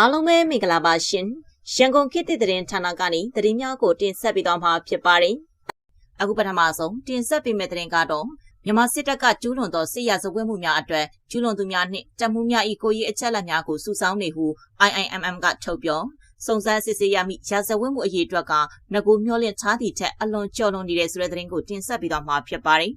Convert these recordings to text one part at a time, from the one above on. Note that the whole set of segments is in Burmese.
အားလုံးပဲမင်္ဂလာပါရှင်ရန်ကုန်ခေတ်သစ်သတင်းဌာနကနေသတင်းများကိုတင်ဆက်ပေးသွားမှာဖြစ်ပါတယ်အခုပထမဆုံးတင်ဆက်ပေးမယ့်သတင်းကတော့မြန်မာစစ်တပ်ကကျူးလွန်သောစစ်ရာဇဝတ်မှုများအတွက်ကျူးလွန်သူများနှင့်တပ်မှုများ၏ကိုယ်ရေးအချက်အလက်များကိုစုဆောင်းနေဟု IIMM ကထုတ်ပြောစုံစမ်းစစ်ဆေးရမည့်ရာဇဝတ်မှုအရေးအတွက်ကငကိုမျောလင့်ထားသည့်ထက်အလွန်ကျော်လွန်နေတဲ့ဆိုတဲ့သတင်းကိုတင်ဆက်ပေးသွားမှာဖြစ်ပါတယ်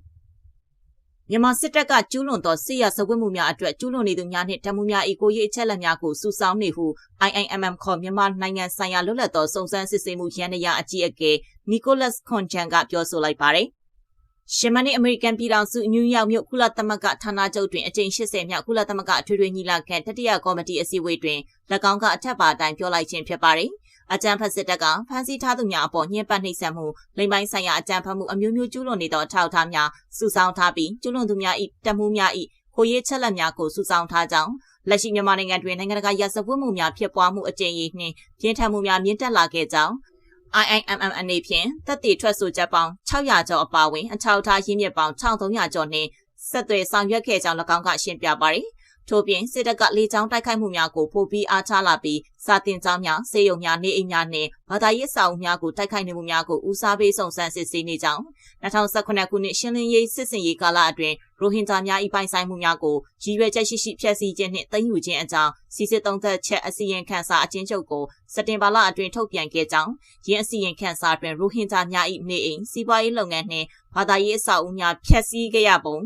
မြန်မာစစ်တပ်ကကျူးလွန်သောစစ်ရာဇဝတ်မှုများအတွက်ကျူးလွန်နေသူများနှင့်တမှုများ၏ကိုရေးအချက်လက်များကိုစုဆောင်းနေဟု IIMM ခေါ်မြန်မာနိုင်ငံဆိုင်ရာလွတ်လပ်သောစုံစမ်းစစ်ဆေးမှုရန်ရာအကြီးအကဲနီကိုလတ်ခွန်ချန်ကပြောဆိုလိုက်ပါတယ်။ရှမနီအမေရိကန်ပြည်ထောင်စုနယူးယောက်မြို့ကုလသမဂ္ဂဌာနချုပ်တွင်အကြိမ်80မြောက်ကုလသမဂ္ဂအထွေထွေညီလာခံတတိယကော်မတီအစည်းအဝေးတွင်၎င်းကအထက်ပါအတိုင်းပြောလိုက်ခြင်းဖြစ်ပါတယ်။ အကြံဖတ်စစ်တပ်ကဖမ်းဆီးထားသူများအပေါ်ညှဉ်းပန်းနှိပ်စက်မှုလိမ်ပိုင်းဆိုင်ရာအကြံဖတ်မှုအမျိုးမျိုးကျူးလွန်နေသောအထောက်အထားများစုဆောင်းထားပြီးကျူးလွန်သူများ၏တပ်မှုများ၏ခိုရေးချက်လက်များကိုစုဆောင်းထားကြောင်းလက်ရှိမြန်မာနိုင်ငံတွင်နိုင်ငံတကာရာဇဝတ်မှုများဖြစ်ပွားမှုအကြိမ်ကြီးနှင့်ပြင်းထန်မှုများမြင့်တက်လာခဲ့ကြောင်း IIMM အနေဖြင့်တပ်တည်ထွက်ဆိုချက်ပေါင်း600ကျော်အပါအဝင်အထောက်အထားရင်းမြစ်ပေါင်း1300ကျော်နှင့်ဆက်သွယ်ဆောင်ရွက်ခဲ့ကြောင်း၎င်းကရှင်းပြပါရယ် ထို့ပြင်စစ်တပ်ကလေကြောင်းတိုက်ခိုက်မှုများကိုပိုပြီးအားထားလာပြီးစာတင်ကျောင်းများ၊စေယုံများ၊နေအိမ်များနှင့်ဘာသာရေးစာအုပ်များကိုတိုက်ခိုက်နေမှုများကိုဦးစားပေးစုံစမ်းစစ်ဆေးနေကြောင်း2019ခုနှစ်ရှင်းလင်းရေးစစ်စင်ရေးကာလအတွင်းရိုဟင်ဂျာများ၏ပိုင်ဆိုင်မှုများကိုရည်ရွယ်ချက်ရှိရှိဖျက်ဆီးခြင်းနှင့်သိမ်းယူခြင်းအကြောင်းစီစစ်သုံးသက်ချက်အစီရင်ခံစာအချင်းချုပ်ကိုစက်တင်ဘာလအတွင်းထုတ်ပြန်ခဲ့ကြောင်းယင်းအစီရင်ခံစာတွင်ရိုဟင်ဂျာများ၏နေအိမ်စီးပွားရေးလုပ်ငန်းနှင့်ဘာသာရေးအဆောက်အဦများဖျက်ဆီးခဲ့ရပုံ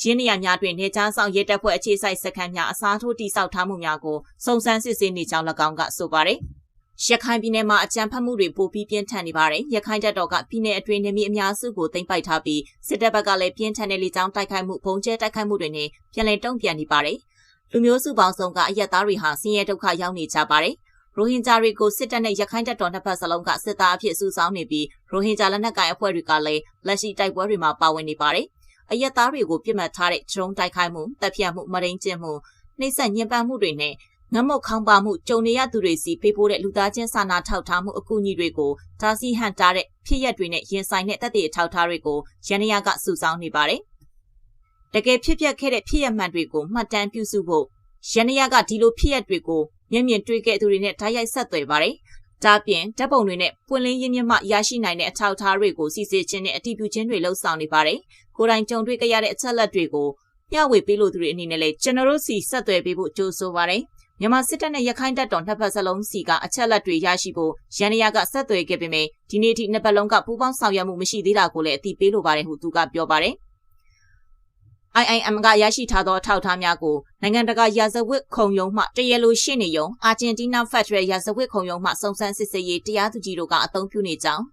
ရင်းနေရများတွင်နေချမ်းဆောင်ရဲတပ်ဖွဲ့အခြေစိုက်စခန်းများအစားထိုးတိစောက်ထားမှုများကိုစုံစမ်းစစ်ဆေးနေကြောင်း၎င်းကဆိုပါတယ်။ရခိုင်ပြည်နယ်မှာအကြမ်းဖက်မှုတွေပိုပြီးပြင်းထန်နေပါတယ်။ရခိုင်တပ်တော်ကပြည်내အတွင်းနေမြေအများစုကိုသိမ်းပိုက်ထားပြီးစစ်တပ်ဘက်ကလည်းပြင်းထန်တဲ့လေကြောင်းတိုက်ခိုက်မှု၊ဘုံကျဲတိုက်ခိုက်မှုတွေနဲ့ပြန်လည်တုံ့ပြန်နေပါတယ်။လူမျိုးစုပေါင်းစုံကအရက်သားတွေဟာဆင်းရဲဒုက္ခရောက်နေကြပါတယ်။ရိုဟင်ဂျာတွေကိုစစ်တပ်နဲ့ရခိုင်တပ်တော်နှစ်ဖက်စလုံးကစစ်သားအဖြစ်စုဆောင်းနေပြီးရိုဟင်ဂျာလက်နက်ကိုင်အဖွဲ့တွေကလည်းလက်ရှိတိုက်ပွဲတွေမှာပါဝင်နေပါတယ်။ အရက်သားတွေကိုပြစ်မှတ်ထားတဲ့ဒရုန်းတိုက်ခိုက်မှုတပ်ဖြတ်မှုမရင်းကျင်းမှုနှိမ့်ဆက်ညှဉ်းပန်းမှုတွေနဲ့ငမုတ်ခေါင်းပါမှုကြုံနေရသူတွေစီပေးပို့တဲ့လူသားချင်းစာနာထောက်ထားမှုအကူအညီတွေကိုဒါစီဟန်တာတဲ့ဖြစ်ရက်တွေနဲ့ရင်ဆိုင်တဲ့တပ်တွေထောက်ထားတွေကိုရန်ရကစုဆောင်းနေပါတယ်။တကယ်ဖြစ်ပျက်ခဲ့တဲ့ဖြစ်ရက်မှန်တွေကိုမှတ်တမ်းပြုစုဖို့ရန်ရကဒီလိုဖြစ်ရက်တွေကိုမျက်မြင်တွေ့ခဲ့သူတွေနဲ့ဓာတ်ရိုက်ဆက်သွယ်ပါတယ်။ ဒါပြင်ဓာတ်ပုံတွေနဲ့ပွင့်လင်းရင်းမြစ်မှရရှိနိုင်တဲ့အထောက်အထားတွေကိုစီစစ်ခြင်းနဲ့အတည်ပြုခြင်းတွေလှုပ်ဆောင်နေပါတယ်ကိုယ်တိုင်ကြုံတွေ့ကြရတဲ့အချက်လက်တွေကိုမျှဝေပေးလို့သူတွေအနေနဲ့လည်းကျွန်တော်တို့စီဆက်သွယ်ပေးဖို့ကြိုးဆိုပါရယ်မြန်မာစစ်တပ်နဲ့ရခိုင်တပ်တော်နှစ်ဖက်စလုံးစီကအချက်လက်တွေရရှိဖို့ရန်ရကဆက်သွယ်ခဲ့ပေမယ့်ဒီနေ့ထိနှစ်ပတ်လုံးကပူးပေါင်းဆောင်ရွက်မှုမရှိသေးတာကိုလည်းအသိပေးလိုပါတယ်ဟုသူကပြောပါတယ်။ IIM ကရရှိထားသောထောက်ထားများကိုနိုင်ငံတကာရာဇဝတ်ခုံရုံးမှတရလိုရှိနေရုံအာဂျင်တီးနားဖက်ဒရယ်ရာဇဝတ်ခုံရုံးမှစုံစမ်းစစ်ဆေးရေးတရားသူကြီးတို့ကအသုံးပြုနေကြောင်း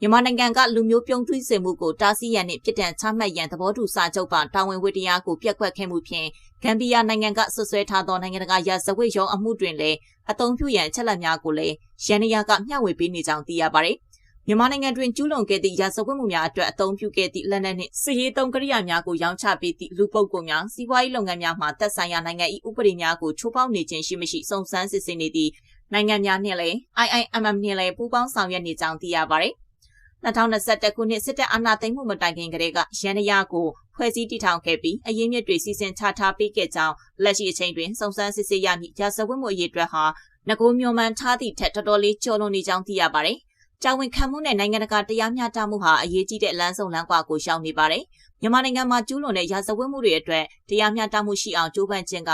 မြန်မာနိုင်ငံကလူမျိုးပြုံးထွေးစေမှုကိုတားဆီးရန်နှင့်ပြည်တံချမှတ်ရန်သဘောတူစာချုပ်ပါတာဝန်ဝတ္တရားကိုပြက်ကွက်ခဲ့မှုဖြင့်ဂမ်ဘီယာနိုင်ငံကဆွဆွဲထားသောနိုင်ငံတကာရာဇဝတ်ရုံးအမှုတွင်လည်းအသုံးပြုရန်ချက်လက်များကိုလည်းရန်နယာကမျှဝေပေးနေကြောင်းသိရပါတယ်။ မြန်မာနိုင်ငံတွင်ကျူးလွန်ခဲ့သည့်ရာဇဝတ်မှုများအတွက်အသုံးပြုခဲ့သည့်လက်နက်နှင့်စစ်ရေးသုံးကရိယာများကိုရောင်းချပေးသည့်လူပုဂ္ဂိုလ်များစီးပွားရေးလုပ်ငန်းများမှသက်ဆိုင်ရာနိုင်ငံ၏ဥပဒေများကိုချိုးဖောက်နေခြင်းရှိမရှိစုံစမ်းစစ်ဆေးနေသည့်နိုင်ငံများနှင့်လည်း IIMM နှင့်လည်းပူးပေါင်းဆောင်ရွက်နေကြောင်းသိရပါတယ်။2021ခုနှစ်စစ်တပ်အာဏာသိမ်းမှုမတိုင်ခင်ကတည်းကရန်ရကိုဖွဲ့စည်းတည်ထောင်ခဲ့ပြီးအရင်းမြစ်တွေစီစဉ်ချထားပေးခဲ့ကြောင်းလက်ရှိအချိန်တွင်စုံစမ်းစစ်ဆေးရမည့်ရာဇဝတ်မှုအရေးအတွက်ဟာငကိုမျိုးမှန်ထားသည့်ထက်တော်တော်လေးကျော်လွန်နေကြောင်းသိရပါတယ်။ တာဝန်ခံမှုနဲ့နိုင်ငံတကာတရားမျှတမှုဟာအရေးကြီးတဲ့လမ်းဆုံးလမ်းကွာကိုရှောင်နေပါတယ်။မြန်မာနိုင်ငံမှာကျူးလွန်တဲ့ရာဇဝတ်မှုတွေအတွက်တရားမျှတမှုရှိအောင်ကြိုးပမ်းခြင်းက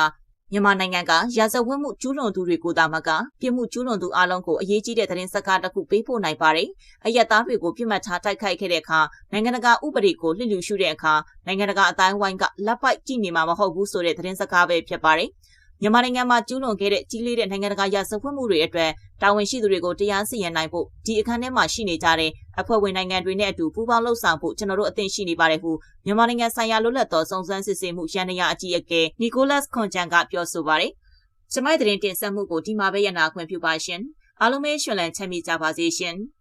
မြန်မာနိုင်ငံကရာဇဝတ်မှုကျူးလွန်သူတွေကိုသာမကပြစ်မှုကျူးလွန်သူအလုံးကိုအရေးကြီးတဲ့သတင်းစကားတစ်ခုပေးပို့နိုင်ပါတယ်။အယက်သားတွေကိုပြစ်မှတ်ထားတိုက်ခိုက်ခဲ့တဲ့အခါနိုင်ငံတကာဥပဒေကိုလျှလျူရှုတဲ့အခါနိုင်ငံတကာအတိုင်းဝိုင်းကလက်ပိုက်ကြည့်နေမှာမဟုတ်ဘူးဆိုတဲ့သတင်းစကားပဲဖြစ်ပါတယ်။မြန်မာနိုင်ငံမှာကျူးလွန်ခဲ့တဲ့ကြီးလေးတဲ့နိုင်ငံတကာရာဇဝတ်မှုတွေအတွက် တာဝန်ရှိသူတွေကိုတရားစီရင်နိုင်ဖို့ဒီအခန်းထဲမှာရှိနေကြတဲ့အဖွဲ့ဝင်နိုင်ငံတွေနဲ့အတူပူးပေါင်းလှုပ်ဆောင်ဖို့ကျွန်တော်တို့အသင့်ရှိနေပါတယ်ဟုမြန်မာနိုင်ငံဆိုင်ရာလွတ်လပ်သောစုံစမ်းစစ်ဆေးမှုရန်ရာအကြီးအကဲနီကိုလတ်ခွန်ဂျန်ကပြောဆိုပါတယ်။ကျမိုက်သတင်းတင်ဆက်မှုကိုဒီမှာပဲရနာခွင့်ပြုပါရှင်။အားလုံးပဲရှင်လန်းချမ်းမြေ့ကြပါစေရှင်။